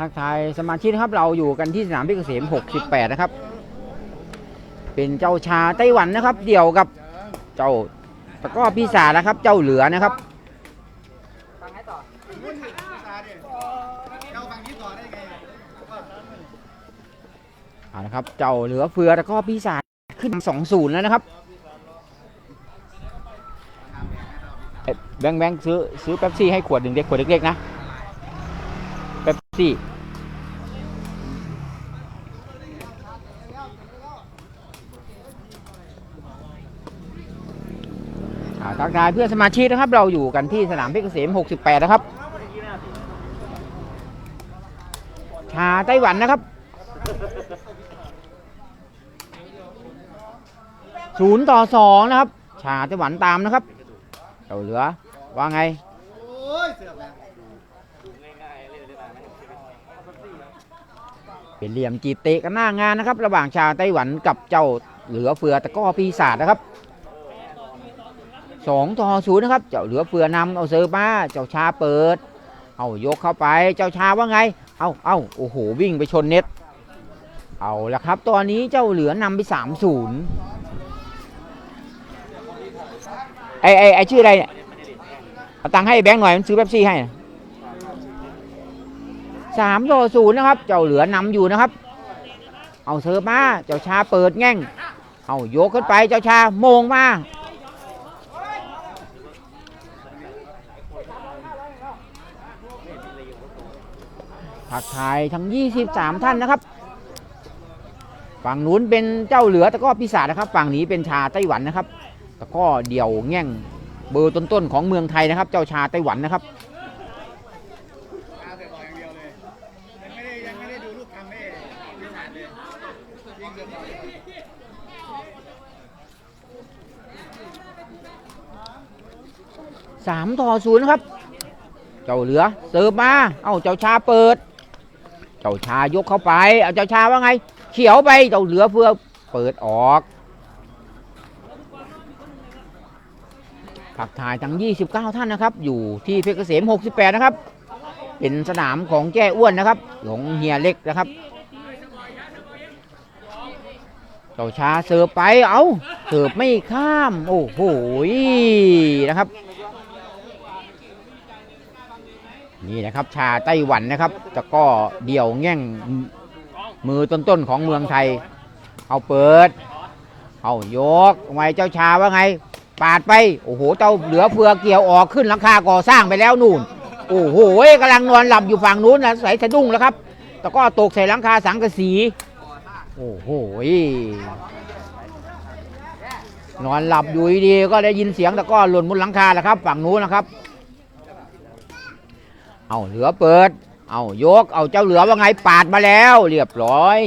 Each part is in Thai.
ทักทายสมาชิกนะครับเราอยู่กันที่สนามพชรเกษม 68 นะครับ เป็นเจ้าชาไต้หวันนะครับ เดี่ยวกับเจ้าตะก้อพี่สานะครับ เจ้าเหลือนะครับเอาละครับ เจ้าเหลือเฟือตะก้อพี่สาขึ้น2 0แล้วนะครับแบงค์แบงค์ซื้อซื้อเป๊ปซี่ให้ขวดหนึ่งเด็กขวดเล็กๆนะ เป๊ปซี่อ่าทักทายเพื่อนสมาชิกนะครับ เราอยู่กันที่สนามเพชรเกษม 68 นะครับ ชาไต้หวันนะครับ ศูนย์ต่อสองนะครับ ชาไต้หวันตามนะครับเจ้าเหลือว่าไง เป็นเหลี่ยมจีบเตะกันหน้างานนะครับ ระหว่างชาวไต้หวันกับเจ้าเหลือเฟือตะก้อปีศาจนะครับสองต่อศูนย์นะครับ เจ้าเหลือเฟือนำเอาเซอร์มาเจ้าชาเปิด เอายกเข้าไปเจ้าชาว่าไง เอาเอาโอ้โหวิ่งไปชนเน็ต เอาละครับ ตอนนี้เจ้าเหลือนำไปสามศูนย์ไอไอไอชื่ออะไรเนี่ยเอาตังค์ให้แบงค์หน่อยมันซื้อเป๊ปซี่ให้ สามต่อศูนย์นะครับ เจ้าเหลือนำอยู่นะครับ เอาเสิร์ฟมา เจ้าชาเปิดแง่ง เอาโยกขึ้นไป เจ้าชาโมงมา ผักไทยทั้ง 23 ท่านนะครับ ฝั่งนู้นเป็นเจ้าเหลือตะก้อปีศาจนะครับ ฝั่งนี้เป็นชาไต้หวันนะครับ ตะก้อเดี่ยวแง่ง เบอร์ต้นๆของเมืองไทยนะครับ เจ้าชาไต้หวันนะครับ สามต่อศูนย์ครับ เจ้าเหลือเสิร์ฟมา เอ้าเจ้าชาเปิด เจ้าชายกเข้าไป เอาเจ้าชาว่าไง เขียวไป เจ้าเหลือเฟือเปิดออกผักทายทั้ง 29 ท่านนะครับ อยู่ที่เพชรเกษม 68 นะครับ เป็นสนามของแจ้อ้วนนะครับ ของเฮียเล็กนะครับ เจ้าชาเสิร์ฟไปเอาเสิร์ฟไม่ข้าม โอ้โหนะครับ นี่นะครับ ชาไต้หวันนะครับตะกร้อเดี่ยวแง่งมือต้นๆของเมืองไทย เอาเปิด เอายกไว้เจ้าชาว่าไง ปาดไป โอ้โห เจ้าเหลือเฟือเกี่ยวออกขึ้นหลังคาก่อสร้างไปแล้วนู่น โอ้โหกำลังนอนหลับอยู่ฝั่งนู้นนะใส่สะดุ้งแล้วครับ ตะกร้อตกใส่หลังคาสังกะสี โอ้โหนอนหลับอยู่ดีๆก็ได้ยินเสียงตะกร้อหล่นบนหลังคาแล้วครับ ฝั่งนู้นนะครับ เอาเหลือเปิด เอายก เอาเจ้าเหลือว่าไงปาดมาแล้ว เรียบร้อย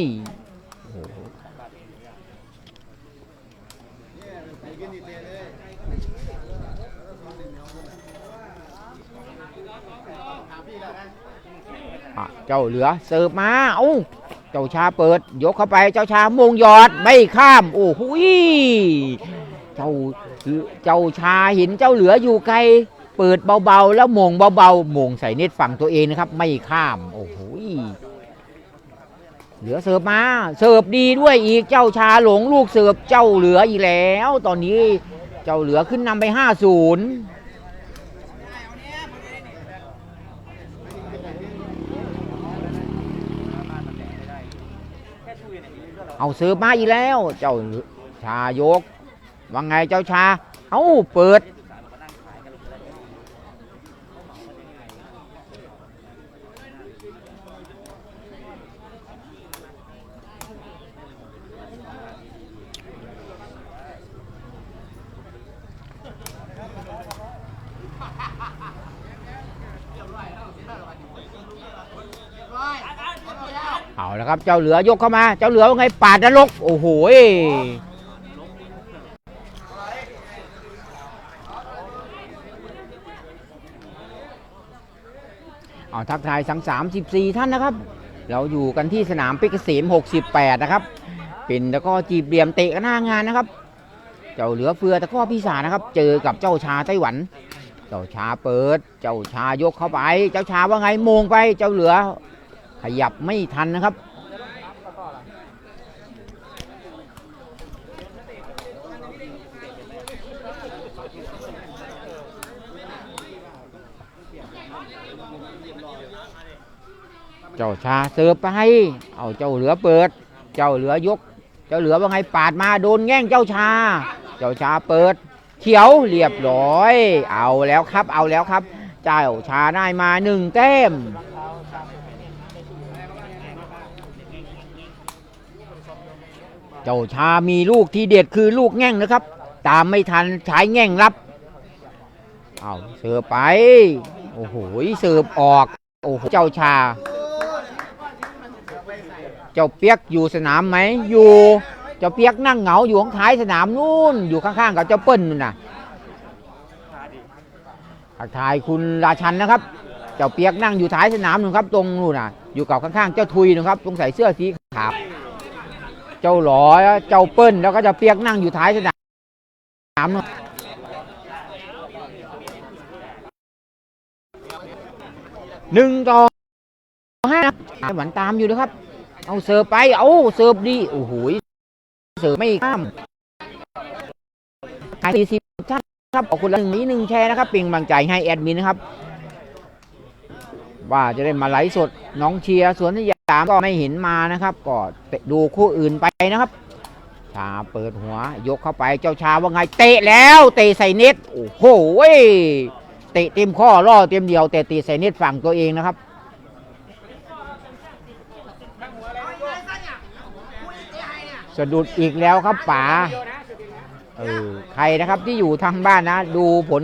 เจ้าเหลือเสิร์ฟมา เอ้า เจ้าชาเปิด ยกเข้าไปเจ้าชามงยอดไม่ข้าม โอ้โหเจ้าเจ้าชาเห็นเจ้าเหลืออยู่ไกล เปิดเบาๆ แล้วมงเบาๆมงใส่เน็ตฝั่งตัวเองนะครับ ไม่ข้ามโอ้โหเหลือเสิร์ฟมาเสิร์ฟดีด้วยอีกเจ้าชาหลงลูกเสิร์ฟเจ้าเหลืออีกแล้ว ตอนนี้เจ้าเหลือขึ้นนำไปห้าศูนย์ เอาเสือมาอีกแล้ว เจ้าชายกว่าไงเจ้าชา เอาเปิด เอาละครับเจ้าเหลือยกเข้ามา เจ้าเหลือว่าไงปาดนรกโอ้โหเอาทักทายสังสามสิบสี่ท่านนะครับ เราอยู่กันที่สนามปิกเกษมหกสิบแปดนะครับ เป็นตะก้อจีบเหลี่ยมเตะหน้างานนะครับ เจ้าเหลือเฟือตะก้อพิสานะครับ เจอกับเจ้าชาไต้หวัน เจ้าชาเปิด เจ้าชายกเข้าไป เจ้าชาว่าไงมงไป เจ้าเหลือ ขยับไม่ทันนะครับเจ้าชาเสิร์ฟไปเอาเจ้าเหลือเปิด เจ้าเหลือยก เจ้าเหลือว่าไงปาดมาโดนแง่งเจ้าชา เจ้าชาเปิด เขียวเรียบร้อย เอาแล้วครับ เอาแล้วครับ เจ้าชาได้มาหนึ่งแต้ม เจ้าชามีลูกที่เด็ดคือลูกแง่งนะครับ ตามไม่ทันใช้แง่งรับเอาเสิร์ฟไป โอ้โหเสิร์ฟออก โอ้โหเจ้าชา เจ้าเปียกอยู่สนามไหมอยู่ เจ้าเปียกนั่งเหงาอยู่ข้างท้ายสนามนู่น อยู่ข้างๆกับเจ้าเปิ้ลนู่นน่ะทักทายคุณราชันนะครับ เจ้าเปียกนั่งอยู่ท้ายสนามนู่นครับ ตรงนู่นน่ะ อยู่กับข้างๆเจ้าทุยนะครับตรงใส่เสื้อสีขาว เจ้าหลอเจ้าเปิ้ลแล้วก็จ้าเปียกนั่งอยู่ท้ายสนามหนึ่งต่อห้าไต้หวันตามอยู่นะครับ เอาเสิร์ฟไป เอาเสิร์ฟดี โอ้โหเสิร์ฟไม่ข้ามขายสี่สิบท่านครับขอบคุณละหนึ่งนี้หนึ่งแชร์นะครับเป็นกำลังใจให้แอดมินนะครับ ว่าจะได้มาไลฟ์สดน้องเชียร์สวนสย สามก็ไม่เห็นมานะครับก็ดูคู่อื่นไปนะครับชาเปิดหัวยกเข้าไปเจ้าชาว่าไงเตะแล้วเตะใส่เน็ตโอ้โหเตะเต็มข้อล่อเต็มเดียวแต่ตะใส่เน็ตฝั่งตัวเองนะครับสะดุดอีกแล้วครับป๋าเออใครนะครับที่อยู่ทางบ้านนะ ดูผล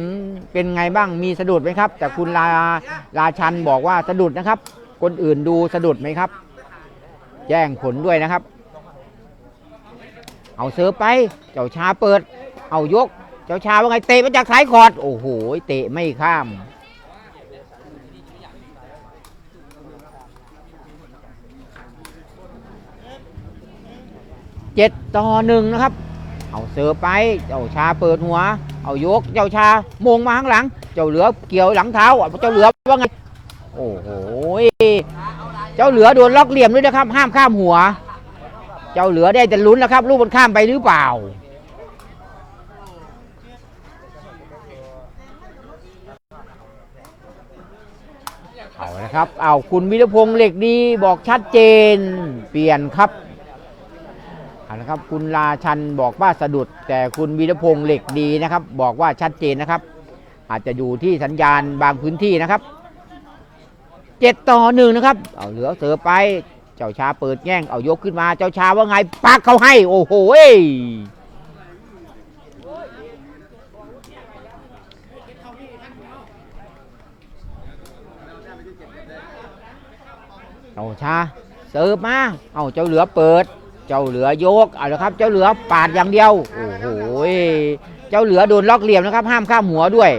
เป็นไงบ้างมีสะดุดไหมครับ แต่คุณลาราชันบอกว่าสะดุดนะครับ คนอื่นดูสะดุดไหมครับ แจ้งผลด้วยนะครับ เอาเสิร์ฟไป เจ้าชาเปิด เอายก เจ้าชาว่าไงเตะมาจากสายคอร์ดโอ้โหเตะไม่ข้ามเจ็ดต่อหนึ่งนะครับ เอาเสิร์ฟไป เจ้าชาเปิดหัว เอายก เจ้าชามงมาข้างหลัง เจ้าเหลือเกี่ยวหลังเท้า เจ้าเหลือว่าไง โอ้โหเจ้าเหลือโดนล็อกเหลี่ยมด้วยนะครับ ห้ามข้ามหัว เจ้าเหลือได้แต่ลุ้นนะครับ ลูกมันข้ามไปหรือเปล่า เอานะครับ เอาคุณวิรพงษ์เหล็กดีบอกชัดเจน เปลี่ยนครับเอาละครับคุณราชันบอกว่าสะดุด แต่คุณวีรพงษ์เหล็กดีนะครับ บอกว่าชัดเจนนะครับ อาจจะอยู่ที่สัญญาณบางพื้นที่นะครับ เจ็ดต่อหนึ่งนะครับ เอาเหลือเสือไป เจ้าชาเปิดแง่ง เอายกขึ้นมา เจ้าชาว่าไง ปักเขาให้ โอ้โหยเจ้าชาเสิร์ฟมา เอาเจ้าเหลือเปิด เจ้าเหลือยก เอาละครับ เจ้าเหลือปาดอย่างเดียว โอ้โห เจ้าเหลือโดนล็อกเหลี่ยมนะครับ ห้ามข้ามหัวด้วย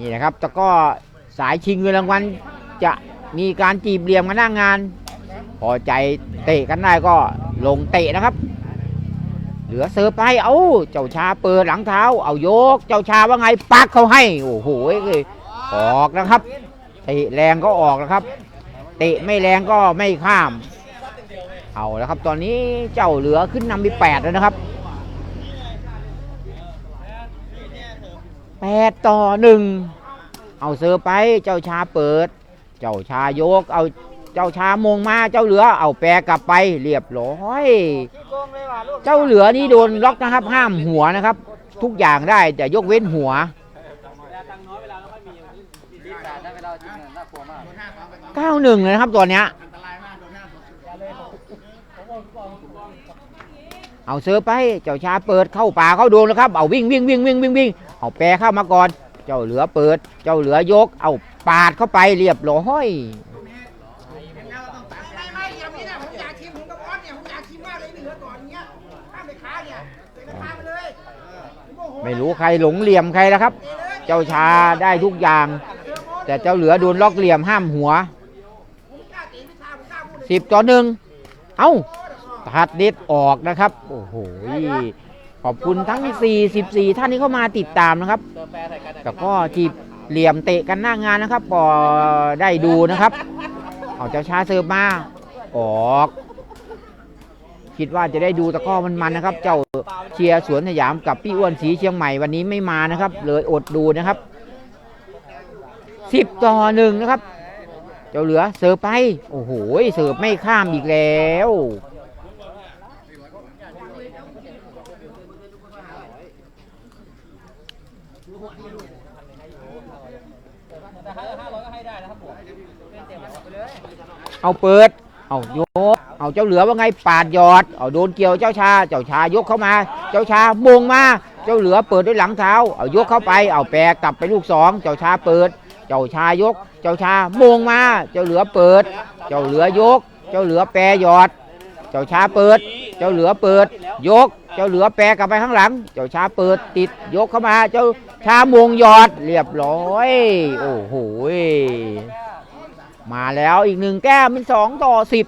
นี่นะครับแต่ก็สายชิงเงินรางวัลจะมีการจีบเหลี่ยมกันหน้างงาน พอใจเตะกันได้ก็ลงเตะนะครับ เหลือเสิร์ฟไปเอาเจ้าชาเปิดหลังเท้า เอายก เจ้าชาว่าไงปักเขาให้โอ้โหยออกนะครับเตะแรงก็ออกนะครับ เตะไม่แรงก็ไม่ข้าม เอาแล้วครับ ตอนนี้เจ้าเหลือขึ้นนำไปแปดแล้วนะครับ แปดต่อหนึ่งเอาเสือร์ไปเจ้าชาเปิด เจ้าชายก เอาเจ้าชามงมาเจ้าเหลือ เอาแปรกลับไปเรียบร้อย เจ้าเหลือนี่โดนล็อกนะครับ ห้ามหัวนะครับ ทุกอย่างได้แต่ยกเว้นหัวเก้าหนึ่งเลยครับตัวเนี้ยเอาเสือร์ไปเจ้าชาเปิดเข้าป่าเข้าโดนแล้วครับ เอาวิ่งวิ่งวิ่งวิ่งวิ่งวิ่ง เอาแปรเข้ามาก่อน เจ้าเหลือเปิด เจ้าเหลือยก เอาปาดเข้าไปเรียบร้อยไม่ไม่อย่างนี้นะผมอยากชิมผมกับบอสเนี่ยผมอยากชิมมากเลยเหลือก่อนเงี้ยข้ามไปค้าเนี่ยเป็นค้าไปเลยโอ้โหไม่รู้ใครหลงเหลี่ยมใครแล้วครับ เจ้าชาได้ทุกอย่าง แต่เจ้าเหลือโดนล็อกเหลี่ยมห้ามหัวสิบต่อหนึ่งเอ้าตัดเด็ดออกนะครับ โอ้โห ขอบคุณทั้ง 44 ท่านที่เข้ามาติดตามนะครับแต่ก็จีบเหลี่ยมเตะกันหน้างานนะครับพอได้ดูนะครับเอาเจ้าชาเสิร์ฟมาออกคิดว่าจะได้ดูตะก้อมันๆนะครับ เจ้าเชียร์สวนสยามกับพี่อ้วนสีเชียงใหม่วันนี้ไม่มานะครับ เลยอดดูนะครับสิบต่อหนึ่งนะครับ เจ้าเหลือเสิร์ฟไป โอ้โหเสิร์ฟไม่ข้ามอีกแล้ว เอาเปิด เอาโยก เอาเจ้าเหลือว่าไงปาดหยอด เอาโดนเกี่ยวเจ้าชา เจ้าชายกเข้ามา เจ้าชามงมา เจ้าเหลือเปิดด้วยหลังเท้า เอายกเข้าไป เอาแปรกลับไปลูกสองเจ้าชาเปิด เจ้าชายก เจ้าชามงมา เจ้าเหลือเปิด เจ้าเหลือยก เจ้าเหลือแปรหยอด เจ้าชาเปิด เจ้าเหลือเปิด ยก เจ้าเหลือแปรกลับไปข้างหลัง เจ้าชาเปิดติดยกเข้ามา เจ้าชามงยอดเรียบร้อย โอ้โหมาแล้วอีกหนึ่งแก้มเป็นสองต่อสิบ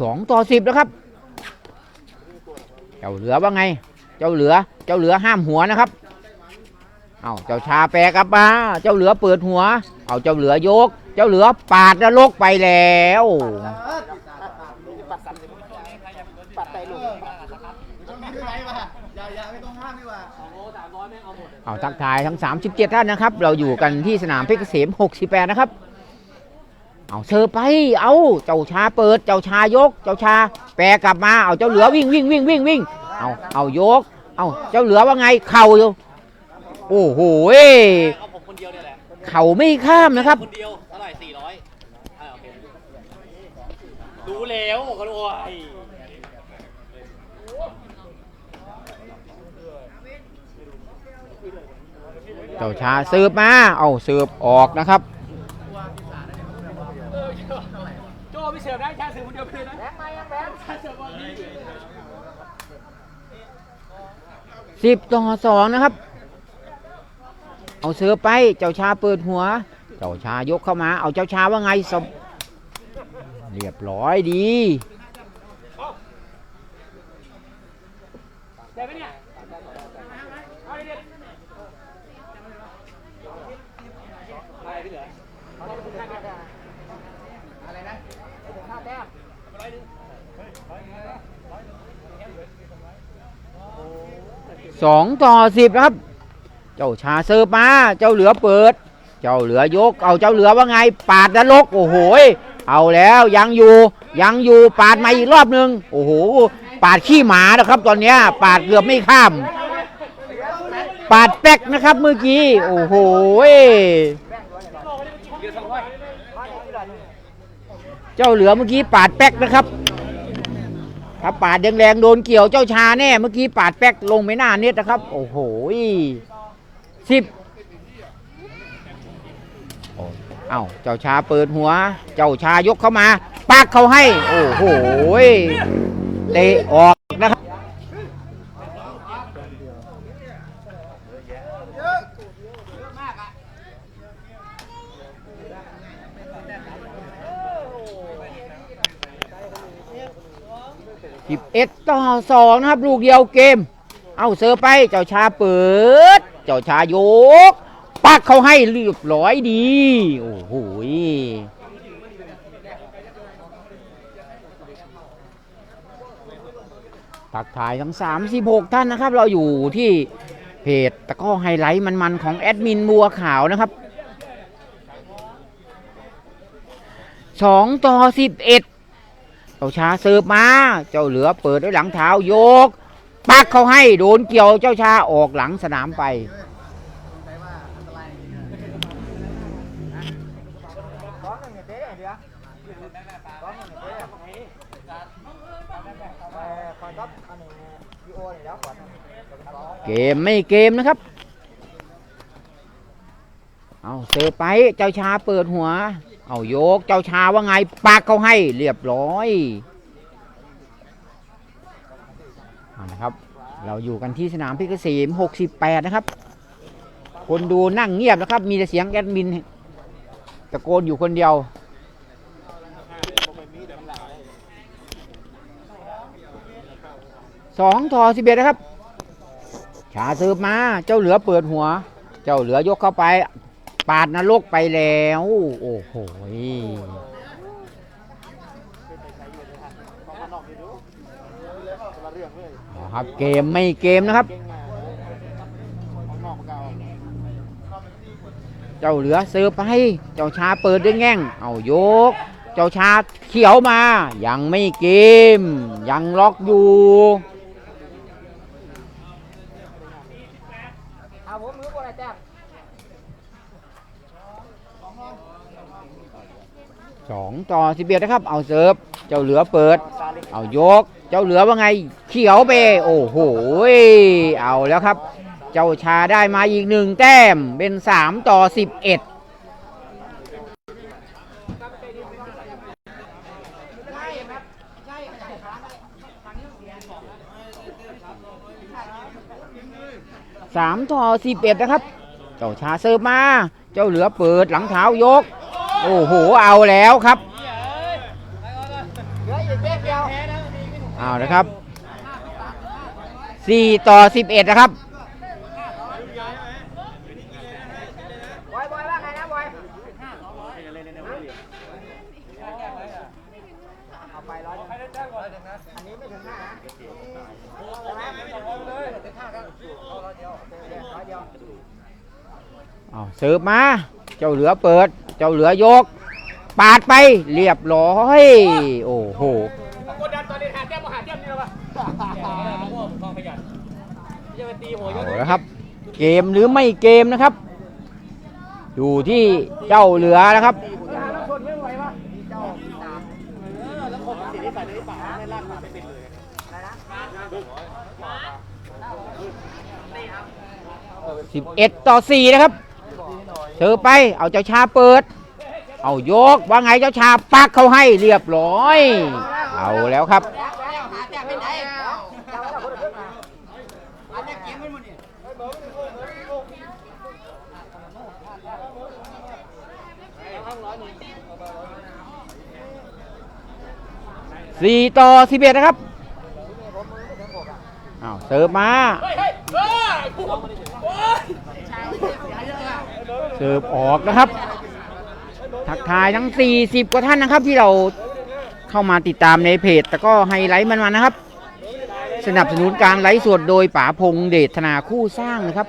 สองต่อสิบแล้วครับ เจ้าเหลือว่าไง เจ้าเหลือ เจ้าเหลือห้ามหัวนะครับ เอาเจ้าชาแปรกลับมา เจ้าเหลือเปิดหัว เอาเจ้าเหลือยก เจ้าเหลือปาดนรกไปแล้วปัดไปลูกคือไรวะอย่ายทั้งห้ามดีกว่าเอาทักทายทั้ง 37 ท่านนะครับ เราอยู่กันที่สนามเพชรเกษม 68 นะครับ เอาเซอร์ไป เอาเจ้าชาเปิด เจ้าชายก เจ้าชา แปรกลับมา เอาเจ้าเหลือวิ่งวิ่งวิ่งวิ่งวิ่ง เอาเอายก เอาเจ้าเหลือว่าไง เข่าอยู่ โอ้โหเอ้ยเอาผมคนเดียวเนี่ยแหละเข่าไม่ข้ามนะครับ คนเดียวเท่าไหร่สี่ร้อยอ่าโอเครู้แล้วบอกกันว่าไอ้เจ้าชาเสิร์ฟมา เอาเสิร์ฟออกนะครับโจ้พี่เสิร์ฟได้แค่สิบคนเดียวไปเลยนะแบงค์มายังแบงค์เสิร์ฟบอลนี้สิบต่อสองนะครับ เอาเสือไป เจ้าชาเปิดหัว เจ้าชายกเข้ามา เอาเจ้าชาว่าไงสบเรียบร้อยดีสองต่อสิบครับ เจ้าชาเสิร์ฟมา เจ้าเหลือเปิด เจ้าเหลือยก เอาเจ้าเหลือว่าไง ปาดนรกโอ้โหเอาแล้วยังอยู่ยังอยู่ปาดมาอีกรอบหนึ่งโอ้โห ปาดขี้หมานะครับ ตอนเนี้ยปาดเกือบไม่ข้าม ปาดแป๊กนะครับเมื่อกี้ โอ้โหเจ้าเหลือเมื่อกี้ปาดแป๊กนะครับถ้าปาดแรงๆโดนเกี่ยวเจ้าชาแน่เมื่อกี้ปาดแป๊กลงไปหน้าเน็ตนะครับ โอ้โห สิบเอ้าเจ้าชาเปิดหัว เจ้าชายกเข้ามาปักเขาให้ โอ้โหเตะออกนะครับสิบเอ็ดต่อสองนะครับ ลูกเดียวเกม เอาเสือร์ฟไปเจ้าชาเปิด เจ้าชายก ปักเขาให้เรียบร้อยดี โอ้โหทักทายทั้ง 36 ท่านนะครับ เราอยู่ที่เพจตะก้อไฮไลท์มันๆของแอดมินบัวขาวนะครับ2ต่อ11เจ้าชาเสิร์ฟมา เจ้าเหลือเปิดด้วยหลังเท้ายก ปักเขาให้โดนเกี่ยวเจ้าชาออกหลังสนามไป เกมไม่เกมนะครับ เอาเสิร์ฟไปเจ้าชาเปิดหัว เอาโยกเจ้าชาว่าไงปากเขาให้เรียบร้อย เอา นะครับ เราอยู่กันที่สนามพชรเกษม68 นะครับ คนดูนั่งเงียบนะครับ มีแต่เสียงแอดมินตะโกนอยู่คนเดียว สองทอสิบเอ็ดนะครับ ชาเสิร์ฟมา เจ้าเหลือเปิดหัว เจ้าเหลือยกเข้าไป ปาดนรกไปแล้ว โอ้โห ครับเกมไม่เกมนะครับ เจ้าเหลือเสิร์ฟไปเจ้าชาเปิดด้วยแง่ง เอายก เจ้าชาเขียวมา ยังไม่เกม ยังล็อกอยู่เอาผมมือบ่ได้แต้มสองต่อสิบเอ็ดนะครับ เอาเสิร์ฟ เจ้าเหลือเปิด เอายก เจ้าเหลือว่าไง เขียวไป โอ้โห เอาแล้วครับ เจ้าชาได้มาอีกหนึ่งแต้ม เป็นสามต่อสิบเอ็ดสามต่อสิบเอ็ดนะครับ เจ้าชาเสิร์ฟมา เจ้าเหลือเปิดหลังเท้ายก โอ้โห เอาแล้วครับ เหลืออีกเม็ดเดียว เอานะครับ4ต่อ11นะครับบอยบอยว่าไงนะบอยเอาไปร้อยหนึ่งอันนี้ไม่ถึงห้านะใช่ไหมถึงห้าก็เอาร้อยเดียวร้อยเดียวเอาเสิร์ฟมา เจ้าเหลือเปิด เจ้าเหลือยก ปาดไปเรียบร้อย โอ้โห เอาละครับ เกมหรือไม่เกมนะครับ อยู่ที่เจ้าเหลือนะครับสามแล้วผมสีที่ใส่ในป่าในลากขาไม่เป็นเลยอะไรนะ11ต่นะครับเสิร์ฟไปเอาเจ้าชาเปิด เอายกว่าไงเจ้าชาปักเขาให้เรียบร้อย เอาแล้วครับ แล้วหาแต่ไม่ได้เจ้าแล้วคนละครึ่งนะอันนี้เกมไม่หมดนี่ สี่ต่อสิบเอ็ดนะครับอ้าวเสิร์ฟมา เสิร์ฟออกนะครับ ทักทายทั้ง 40 กว่าท่านนะครับ ที่เราเข้ามาติดตามในเพจ แต่ก็ไฮไลท์มันมานะครับ สนับสนุนการไลฟ์สดโดยป๋าพงษ์เดชธนาคู่สร้างนะครับ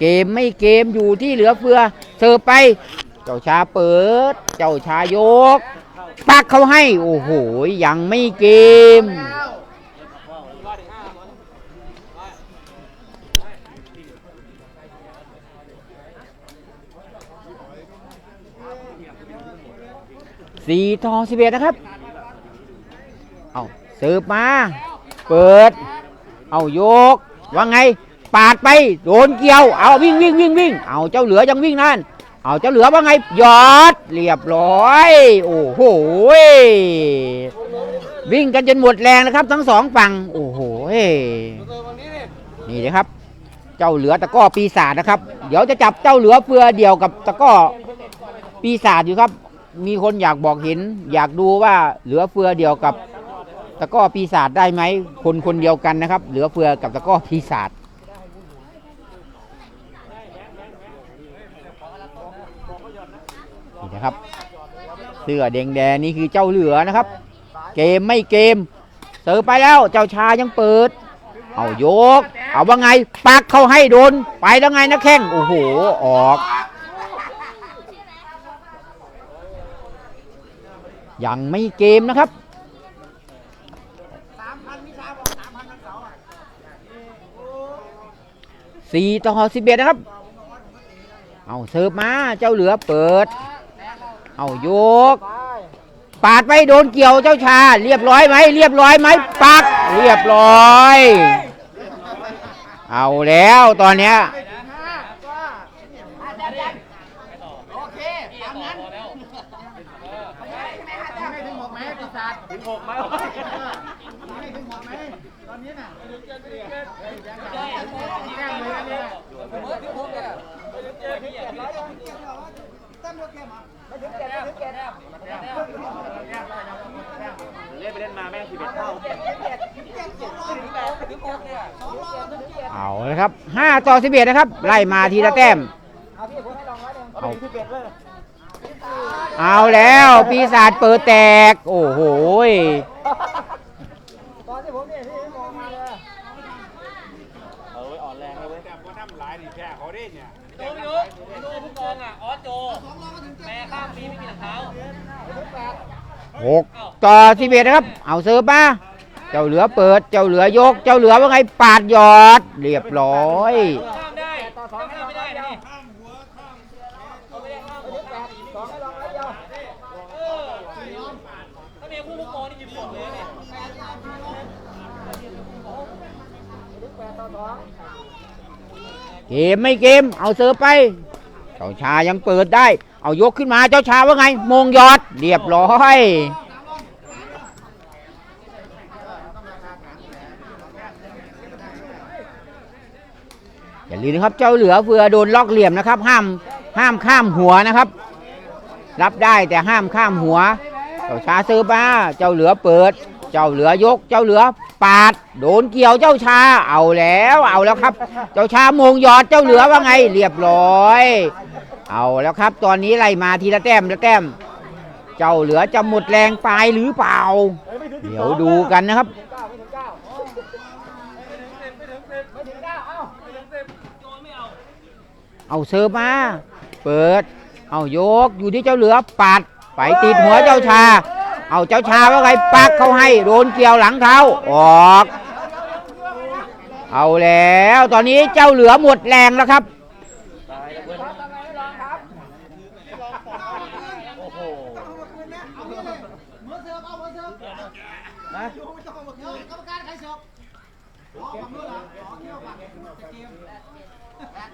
เกมไม่เกมอยู่ที่เหลือเฟือเสิร์ฟไป เจ้าชาเปิด เจ้าชายก ปักเขาให้ โอ้โห ยังไม่เกม สี่ต่อสิบเอ็ดนะครับ เอาเสิร์ฟมา เปิด เอาโยก ว่าไง ปาดไป โดนเกี่ยว เอาวิ่งวิ่งวิ่งวิ่ง เอาเจ้าเหลือยังวิ่งนั่น เอาเจ้าเหลือว่าไง ยอด เรียบร้อย โอ้โห วิ่งกันจนหมดแรงนะครับ ทั้งสองฝั่ง โอ้โห นี่นะครับ เจ้าเหลือตะก้อปีศาจนะครับ เดี๋ยวจะจับเจ้าเหลือเฟือเดียวกับตะก้อปีศาจอยู่ครับ มีคนอยากบอกเห็น อยากดูว่าเหลือเฟือเดียวกับ ตะก้อปีศาจได้ไหมคนคนเดียวกันนะครับ เหลือเฟือกับตะก้อปีศาจนี่นะครับ เสื้อแดงแดงนี่คือเจ้าเหลือนะครับ เกมไม่เกมเสิร์ฟไปแล้วเจ้าชายังเปิด เอายก เอาว่าไงปักเข้าให้โดน ไปแล้วไงนะแข้งโอ้โหออกยังไม่เกมนะครับ สามพันมิชาบอกสามพันทั้งเสาอะ สี่ต่อสิบเอ็ดนะครับ เอาเสิร์ฟมาเจ้าเหลือเปิด เอายกปปาดไปโดนเกี่ยวเจ้าชา เรียบร้อยไหมเรียบร้อยไหมปัก เรียบร้อย เอาแล้วตอนเนี้ย ห้าว่าห้าแต้มแต้มโอเคตามนั้นไม่ถึงหกแม้ปีศาจ ถึงหกไหม ไม่ถึงห เล่นไปเล่นมาแม่งสิบเอ็ดเท่าเอาลยครับห้าต่อสิบเอ็ดนะครับ ไล่มาทีละแต้ม เอาเอาแล้ว ปีศาจเปิดแตก โอ้โหย ตอนที่ผมเนี่ยที่มองมาเลย เออเว้ยอ่อนแรงเลยเว้ย แต่พอน้ำลายนี่แพ้เขาได้เนี่ย โจไม่รู้โจผู้กองอะ ออสโจแม่ข้ามปีไม่มีรองเท้า หกต่อสิบเอ็ดนะครับ เอาเซิร์ฟมาเจ้าเหลือเปิด เจ้าเหลือยก เจ้าเหลือว่าไงปาดหยอด เรียบร้อยข้ามได้ข้ามไม่ได้นะนี่สองให้ลองแล้วเดียวเออถ้ามีคู่ผู้กองนี่ยิงหมดเลยเนี่ยแปดต่อสองเกมไม่เกม เอาเซิร์ฟไปเจ้าชายังเปิดได้ เอายกขึ้นมาเจ้าชาว่าไง มงยอด เรียบร้อยอย่าลืมนะครับ เจ้าเหลือเผื่อโดนล็อกเหลี่ยมนะครับ ห้ามห้ามข้ามหัวนะครับ รับได้แต่ห้ามข้ามหัว เจ้าชาเซิร์ฟมาเจ้าเหลือเปิด เจ้าเหลือยก เจ้าเหลือปาด โดนเกี่ยวเจ้าชาเอาแล้วเอาแล้วครับ เจ้าชามงยอดเจ้าเหลือว่าไง เรียบร้อย เอาแล้วครับ ตอนนี้ไล่มาทีละแต้มละแต้ม เจ้าเหลือจะหมดแรงไปหรือเปล่า เดี๋ยวดูกันนะครับเอาเอาเอาเซิร์ฟมา เปิด เอายกอยู่ที่เจ้าเหลือปัด ไปติดหัวเจ้าชา เอาเจ้าชาว่าไงปักเขาให้ โดนเกี่ยวหลังเท้าออก เอาแล้ว ตอนนี้เจ้าเหลือหมดแรงแล้วครับ โอ้โห เ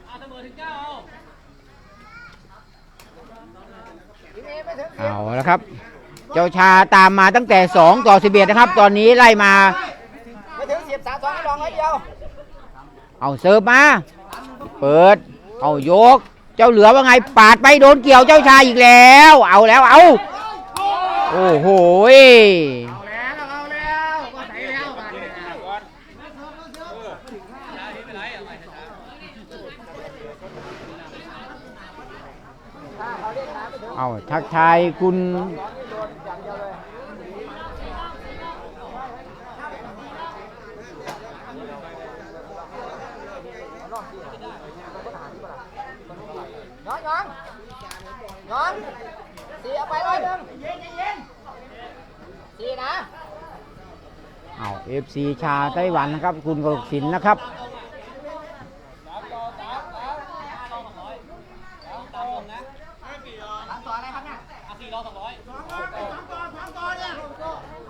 อาเสมอถึงเก้าเอา ทีนี้ไม่ถึง เอาแล้วครับ เจ้าชาตามมาตั้งแต่ 2 ต่อ 11 นะครับ ตอนนี้ไล่มา ไม่ถึงสิบสามสองให้ลองไว้เดียวเอาเซิร์ฟมา เปิด เอายก เจ้าเหลือว่าไง ปาดไปโดนเกี่ยวเจ้าชายอีกแล้ว เอาแล้ว เอา โอ้โหย แล้วเอาแล้วก็ใส่แล้วกัน ไม่เป็นไรเอาไปช้า ถ้าเขาเรียกน้ำไม่ถึง เอาทักทายคุณโดนอย่างเดียวเลยย้อนย้อนย้อนสี่เอาไปร้อยหนึ่งสี่นะเอาเอฟซีชาไต้หวันนะครับ คุณกฤษณนะครับ ตามผมนะ หลังต่ออะไรครับเนี่ย เอาสี่รอสองร้อย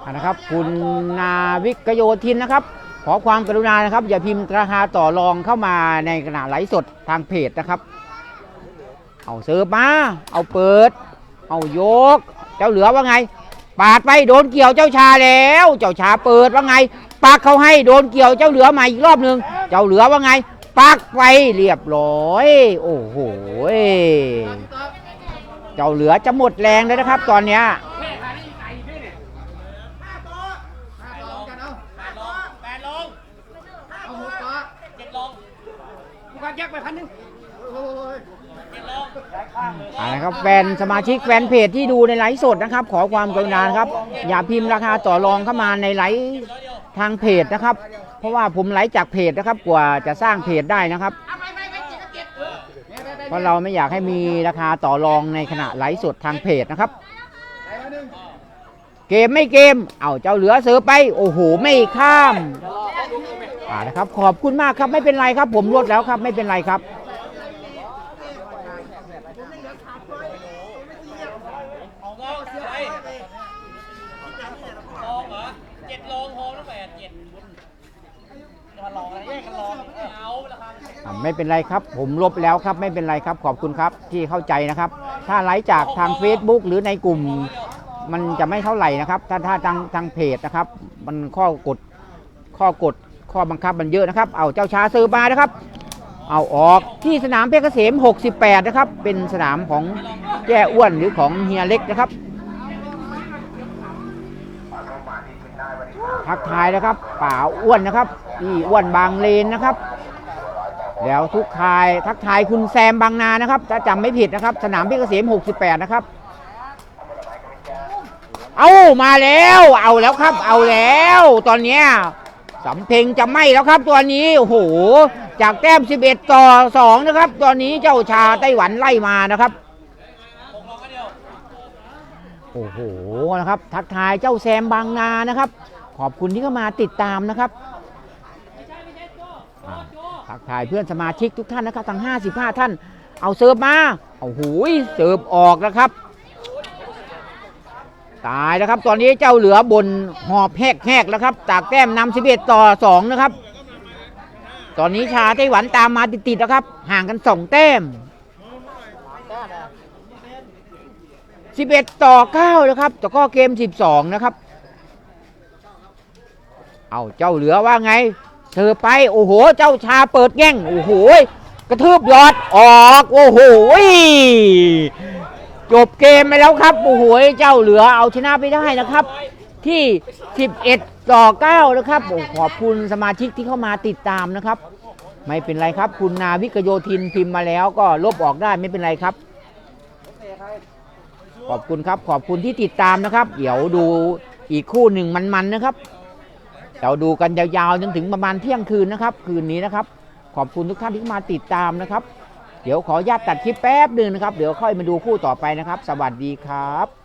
อ่า นะครับ คุณนาวิกโยธินนะครับ ขอความกรุณานะครับ อย่าพิมพ์ราคาต่อรองเข้ามาในขณะไลฟ์สดทางเพจนะครับ เอาเสิร์ฟมา เอาเปิด เอายก เจ้าเหลือว่าไง ปาดไปโดนเกี่ยวเจ้าชาแล้ว เจ้าชาเปิดว่าไง ปักเขาให้โดนเกี่ยวเจ้าเหลือใหม่อีกรอบหนึ่งเจ้าเหลือว่าไง ปักไปเรียบร้อย โอ้โห เจ้าเหลือจะหมดแรงเลยนะครับ ตอนเนี้ย แปดลงแปดลง เอาหกต่อ เจ็ดลง กูการแยกไปพันหนึ่งโอ้ย เจ็ดล อ่านะครับแฟนสมาชิกแฟนเพจที่ดูในไลฟ์สดนะครับ ขอความกรุณานครับ อย่าพิมพ์ราคาต่อรองเข้ามาในไลฟ์ทางเพจนะครับ เพราะว่าผมไลฟ์จากเพจนะครับ กว่าจะสร้างเพจได้นะครับ เพราะเราไม่อยากให้มีราคาต่อรองในขณะไลฟ์สดทางเพจนะครับ เกมไม่เกม เอาเจ้าเหลือเสือไป โอ้โหไม่ข้ามอ่านะครับ ขอบคุณมากครับไม่เป็นไรครับ ผมลดแล้วครับไม่เป็นไรครับ ออกลงไปลองเหรอเจ็ดลงโฮมแล้วแปดเจ็ดจะมาลองอะไรแยกกันลองไม่เอาราคา อ่า ไม่เป็นไรครับ ผมลบแล้วครับ ไม่เป็นไรครับ ขอบคุณครับที่เข้าใจนะครับ ถ้าไลฟ์จากทาง Facebook หรือในกลุ่ม มันจะไม่เท่าไหร่นะครับ ถ้าถ้าทางทางเพจนะครับ มันข้อกฎข้อกฎข้อบังคับมันเยอะนะครับ เอาเจ้าชาเซอร์มานะครับ เอาออกที่สนามเพชรเกษม 68 นะครับ เป็นสนามของแจ้อ้วนหรือของเฮียเล็กนะครับทักทายนะครับป่าอ้วนนะครับพี่อ้วนบางเลนนะครับ แล้วทุกทายทักทายคุณแซมบางนานะครับถ้าจำไม่ผิดนะครับ สนามเพชรเกษม68 นะครับ เอามาแล้ว เอาแล้วครับ เอาแล้ว ตอนเนี้ยสำเพ็งจะไหม้แล้วครับตัวนี้โอ้โหจากแต้ม 11 ต่อ 2 นะครับ ตอนนี้เจ้าชาไต้หวันไล่มานะครับโอ้โหนะครับ ทักทายเจ้าแซมบางนานะครับ ขอบคุณที่เข้ามาติดตามนะครับ ทักทายเพื่อนสมาชิกทุกท่านนะครับทั้ง 55 ท่าน เอาเสิร์ฟมาโอ้โหเสิร์ฟออกนะครับ ตายแล้วครับ ตอนนี้เจ้าเหลือบนหอบแหกๆแล้วครับจากแต้มนำ11 ต่อ 2 นะครับ ตอนนี้ชาไต้หวันตามมาติดๆแล้วครับ ห่างกัน 2 แต้ม 11 ต่อ 9 นะครับแต่ก็เกม 12 นะครับ เอาเจ้าเหลือว่าไง เธอไปโอ้โห เจ้าชาเปิดแง่งโอ้โหกระทืบยอดออกโอ้โหจบเกมไปแล้วครับโอ้โหเจ้าเหลือเอาชนะไปได้นะครับ ที่ 11 ต่อ 9 นะครับอขอบคุณสมาชิกที่เข้ามาติดตามนะครับ ไม่เป็นไรครับ คุณนาวิกโยธินพิมพ์มาแล้วก็ลบออกได้ไม่เป็นไรครับ ขอบคุณครับขอบคุณที่ติดตามนะครับ เดี๋ยวดูอีกคู่หนึ่งมันๆนะครับ เราดูกันยาวๆจนถึงประมาณเที่ยงคืนนะครับ คืนนี้นะครับ ขอบคุณทุกท่านที่มาติดตามนะครับ เดี๋ยวขออนุญาตตัดคลิปแป๊บหนึ่งนะครับ เดี๋ยวค่อยมาดูคู่ต่อไปนะครับ สวัสดีครับ